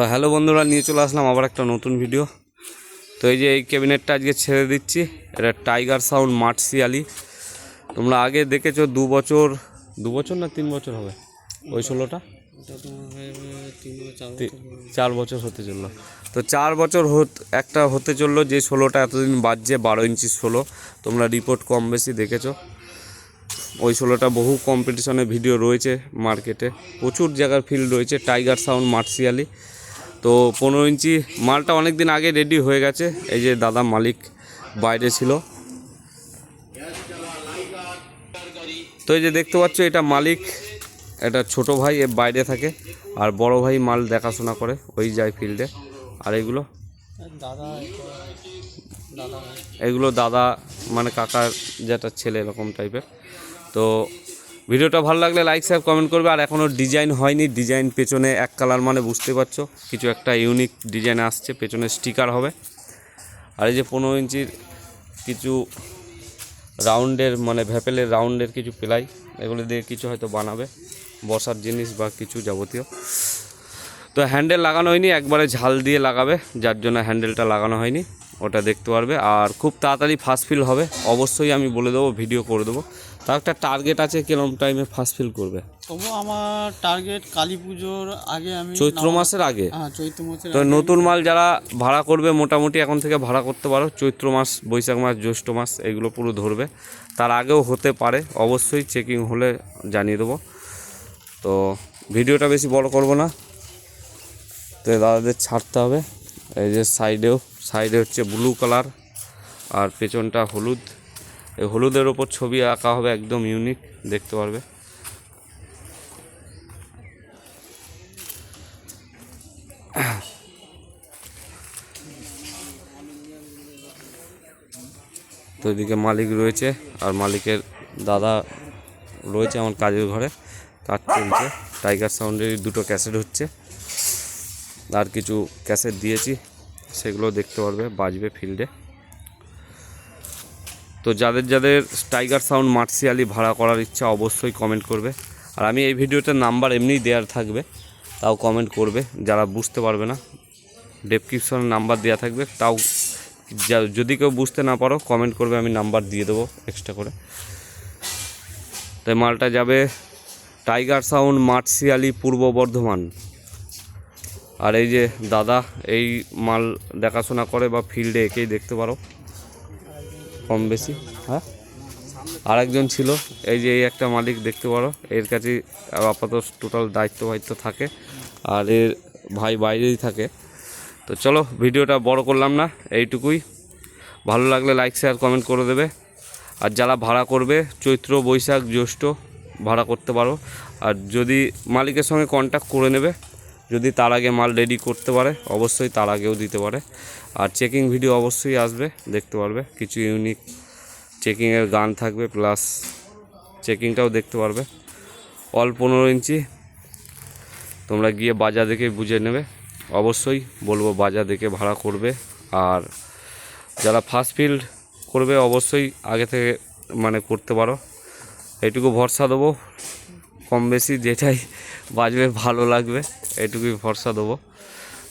তো হ্যালো বন্ধুরা, নিয়ে চলে আসলাম আবার একটা নতুন ভিডিও তো এই যে এই ক্যাবিনেটটা আজকে ছেড়ে দিচ্ছি। এটা টাইগার সাউন্ড মার্টসিয়ালি তোমরা আগে দেখেছ দু বছর দু বছর না তিন বছর হবে? ওই ষোলোটা? চার বছর হতে চলল। তো চার বছর একটা হতে চলল যে ষোলোটা এতদিন বাজছে, বারো ইঞ্চি ষোলো। তোমরা রিপোর্ট কম বেশি দেখেছ। ওই ষোলোটা বহু কম্পিটিশনে ভিডিও রয়েছে মার্কেটে প্রচুর জায়গার ফিল্ড রয়েছে, টাইগার সাউন্ড মার্সিয়ালি তো পনেরো ইঞ্চি মালটা অনেক দিন আগে রেডি হয়ে গেছে। এই যে দাদা মালিক বাইরে ছিল। তো এই যে দেখতে পাচ্ছ, এটা মালিক, এটা ছোট ভাই, এ বাইরে থাকে। আর বড় ভাই মাল দেখাশোনা করে ওই যায় ফিল্ডে আর এগুলো? এগুলো দাদা মানে কাকার যেটা ছেলে এরকম টাইপের তো ভিডিওটা ভালো লাগলে লাইক শেয়ার কমেন্ট করবে। আর এখনও ডিজাইন হয়নি। ডিজাইন পেছনে এক কালার মানে বুঝতে পারছ। কিছু একটা ইউনিক ডিজাইন আসছে। পেছনে স্টিকার হবে। আর এই যে পনেরো ইঞ্চির কিছু রাউন্ডের মানে ভ্যাপেলের রাউন্ডের কিছু প্লাই এগুলো দিয়ে কিছু হয়তো বানাবে। বসার জিনিস বা কিছু যাবতীয়। তো হ্যান্ডেল লাগানো হয়নি। একবারে ঝাল দিয়ে লাগাবে। যার জন্য হ্যান্ডেলটা লাগানো হয়নি। ওটা দেখতে পারবে। আর খুব তাড়াতাড়ি ফাস্ট ফিল হবে। অবশ্যই আমি বলে দেবো ভিডিও করে দেবো। তার একটা টার্গেট আছে কিরম টাইমে ফার্স্ট ফিল করবে? তবু আমার টার্গেট কালী পুজোর আগে আমি চৈত্র মাসের আগে? হ্যাঁ চৈত্র মাসের তো নতুন মাল যারা ভাড়া করবে মোটামুটি এখন থেকে ভাড়া করতে পারো। চৈত্র মাস বৈশাখ মাস জ্যৈষ্ঠ মাস এগুলো পুরো ধরবে। তার আগেও হতে পারে অবশ্যই চেকিং হলে জানিয়ে দেবো। তো ভিডিওটা বেশি বড় করব না। তো দাদাদের ছাড়তে হবে। এই যে সাইডেও সাইডে হচ্ছে ব্লু কালার আর পেছনটা হলুদ। এই হলুদের ওপর ছবি আঁকা হবে একদম ইউনিক দেখতে পারবে। তো এদিকে মালিক রয়েছে, আর মালিকের দাদা রয়েছে আমার কাজের ঘরে, কাজ চলছে। টাইগার সাউন্ডের দুটো ক্যাসেট হচ্ছে, আর কিছু ক্যাসেট দিয়েছি, সেগুলো দেখতে পারবে, বাজবে ফিল্ডে তো যাদের যাদের টাইগার সাউন্ড মার্সিয়ালি ভাড়া করার ইচ্ছা অবশ্যই কমেন্ট করবে। আর আমি এই ভিডিওতে নাম্বার এমনিই দেওয়ার থাকবে, তাও কমেন্ট করবে, যারা বুঝতে পারবে না ডেসক্রিপশনে নাম্বার দেওয়া থাকবে, তাও যদি কেউ বুঝতে না পারো কমেন্ট করবে, আমি নাম্বার দিয়ে দেবো এক্সট্রা করে। তাই মালটা যাবে টাইগার সাউন্ড মার্সিয়ালি পূর্ব বর্ধমান। আর এই যে দাদা, এই মাল দেখাশোনা করে বা ফিল্ডে একেই দেখতে পারো। কম বেশি হ্যাঁ? আরেকজন ছিল, এই যে এই একটা মালিক দেখতে পারো, এর কাছে আপাতত টোটাল দায়িত্ব ফায়িত্ব থাকে, আর এর ভাই বাইরেই থাকে। তো চলো, ভিডিওটা বড় করলাম না, এইটুকুই। ভালো লাগলে লাইক শেয়ার কমেন্ট করে দেবে। আর যারা ভাড়া করবে, চৈত্র, বৈশাখ, জ্যৈষ্ঠ, ভাড়া করতে পারো। আর যদি মালিকের সঙ্গে কন্ট্যাক্ট করে নেবে যদি তার আগে মাল রেডি করতে পারে, অবশ্যই তার আগেও দিতে পারে। আর চেকিং ভিডিও অবশ্যই আসবে, দেখতে পারবে। কিছু ইউনিক চেকিংয়ের গান থাকবে প্লাস চেকিংটাও দেখতে পারবে। অল পনেরো ইঞ্চি, তোমরা গিয়ে বাজার দেখে বুঝে নেবে। অবশ্যই বলব বাজার দেখে ভাড়া করবে। আর যারা ফার্স্ট ফিল্ড করবে, অবশ্যই আগে থেকে মানে করতে পারো। এইটুকু ভরসা দেবো। কম বেশি যেটাই বাজবে, ভালো লাগবে, এটুকুই ভরসা দেবো।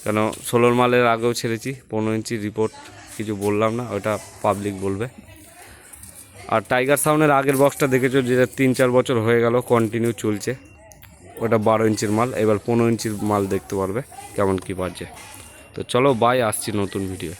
কেন, ষোলোর মালের আগেও ছেড়েছি, পনেরো ইঞ্চি রিপোর্ট কিছু বললাম না, ওটা পাবলিক বলবে। আর টাইগার সাউন্ডের আগের বক্সটা দেখেছ, যেটা তিন চার বছর হয়ে গেল কন্টিনিউ চলছে। ওটা বারো ইঞ্চির মাল, এবার পনেরো ইঞ্চির মাল দেখতে পারবে, কেমন কী বাজছে। তো চলো বাই আসছি নতুন ভিডিও